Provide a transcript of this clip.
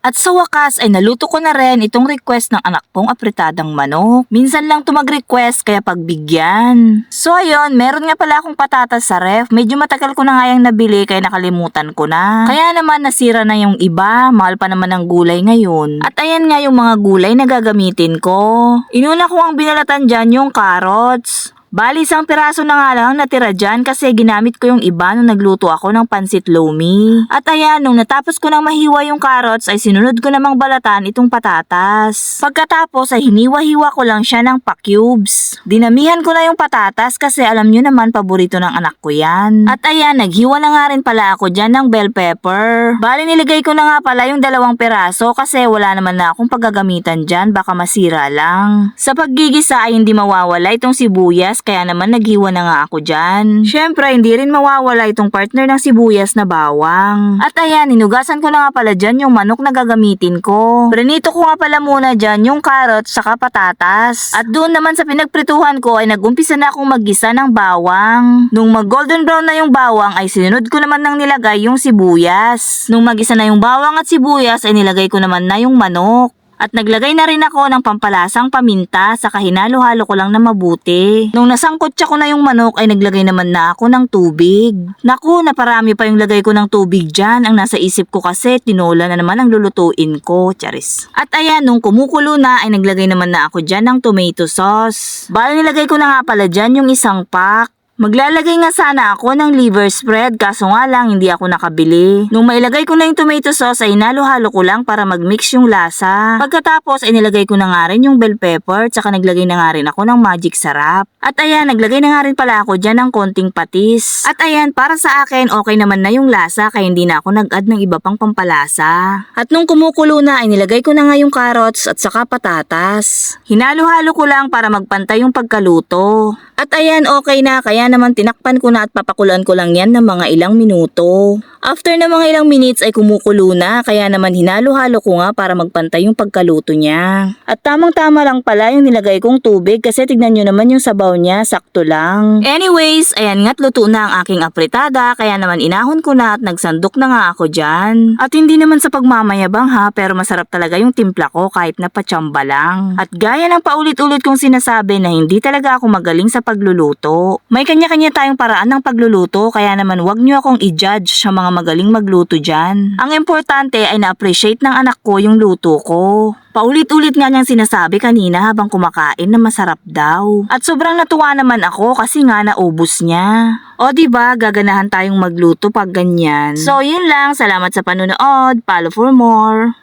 At sa wakas ay naluto ko na rin itong request ng anak kong apritadang manok. Minsan lang to mag-request kaya pagbigyan. So ayun, meron nga pala akong patatas sa ref. Medyo matagal ko na nga yung nabili kaya nakalimutan ko na. Kaya naman nasira na yung iba. Mahal pa naman ang gulay ngayon. At ayan nga yung mga gulay na gagamitin ko. Inuna ko ang binalatan dyan yung carrots. Bali, isang piraso na nga lang natira dyan kasi ginamit ko yung iba nung nagluto ako ng pansit lomi. At ayan, nung natapos ko nang mahiwa yung carrots ay sinunod ko namang balatan itong patatas. Pagkatapos ay hiniwa-hiwa ko lang siya ng pa-cubes. Dinamihan ko na yung patatas kasi alam nyo naman paborito ng anak ko yan. At ayan, naghiwa na nga rin pala ako dyan ng bell pepper. Bali, niligay ko na nga pala yung dalawang piraso kasi wala naman na akong paggagamitan dyan baka masira lang. Sa paggigisa ay hindi mawawala itong sibuyas kaya naman naghiwa na nga ako dyan. Syempre, hindi rin mawawala itong partner ng sibuyas na bawang. At ayan, inugasan ko na nga pala dyan yung manok na gagamitin ko. Prenito ko nga pala muna dyan yung carrots saka patatas. At doon naman sa pinagprituhan ko ay nagumpisa na akong maggisa ng bawang. Nung mag golden brown na yung bawang ay sinunod ko naman nang nilagay yung sibuyas. Nung magisa na yung bawang at sibuyas ay nilagay ko naman na yung manok. At naglagay na rin ako ng pampalasang paminta sa hinalo-halo ko lang na mabuti. Nung nasangkotsa ko na yung manok ay naglagay naman na ako ng tubig. Naku, naparami pa yung lagay ko ng tubig dyan. Ang nasa isip ko kasi tinola na naman ang lulutuin ko, charis. At ayan, nung kumukulo na ay naglagay naman na ako dyan ng tomato sauce. Bala nilagay ko na nga pala dyan yung isang pack. Maglalagay nga sana ako ng liver spread kaso nga lang hindi ako nakabili. Nung mailagay ko na yung tomato sauce ay nalo-halo ko lang para mag-mix yung lasa. Pagkatapos ay nilagay ko na nga rin yung bell pepper tsaka naglagay na nga rin ako ng magic sarap. At ayan, naglagay na nga rin pala ako dyan ng konting patis. At ayan, para sa akin okay naman na yung lasa kaya hindi na ako nag-add ng iba pang pampalasa. At nung kumukulo na ay nilagay ko na nga yung carrots at saka patatas. Hinalo-halo ko lang para magpantay yung pagkaluto. At ayan, okay na. Kaya naman tinakpan ko na at papakulan ko lang yan ng mga ilang minuto. After na mga ilang minutes ay kumukulo na. Kaya naman hinalo-halo ko nga para magpantay yung pagkaluto niya. At tamang-tama lang pala yung nilagay kong tubig kasi tignan nyo naman yung sabaw niya. Sakto lang. Anyways, ayan nga't luto na ang aking apritada. Kaya naman inahon ko na at nagsandok na nga ako dyan. At hindi naman sa pagmamayabang ha, pero masarap talaga yung timpla ko kahit napatsamba lang. At gaya ng paulit-ulit kong sinasabi na hindi talaga ako magaling sa pagluluto. May kanya-kanya tayong paraan ng pagluluto kaya naman wag niyo akong i-judge sa mga magaling magluto dyan. Ang importante ay na-appreciate ng anak ko yung luto ko. Paulit-ulit nga niyang sinasabi kanina habang kumakain na masarap daw. At sobrang natuwa naman ako kasi nga naubos niya. O ba gaganahan tayong magluto pag ganyan. So yun lang, salamat sa panonood. Follow for more.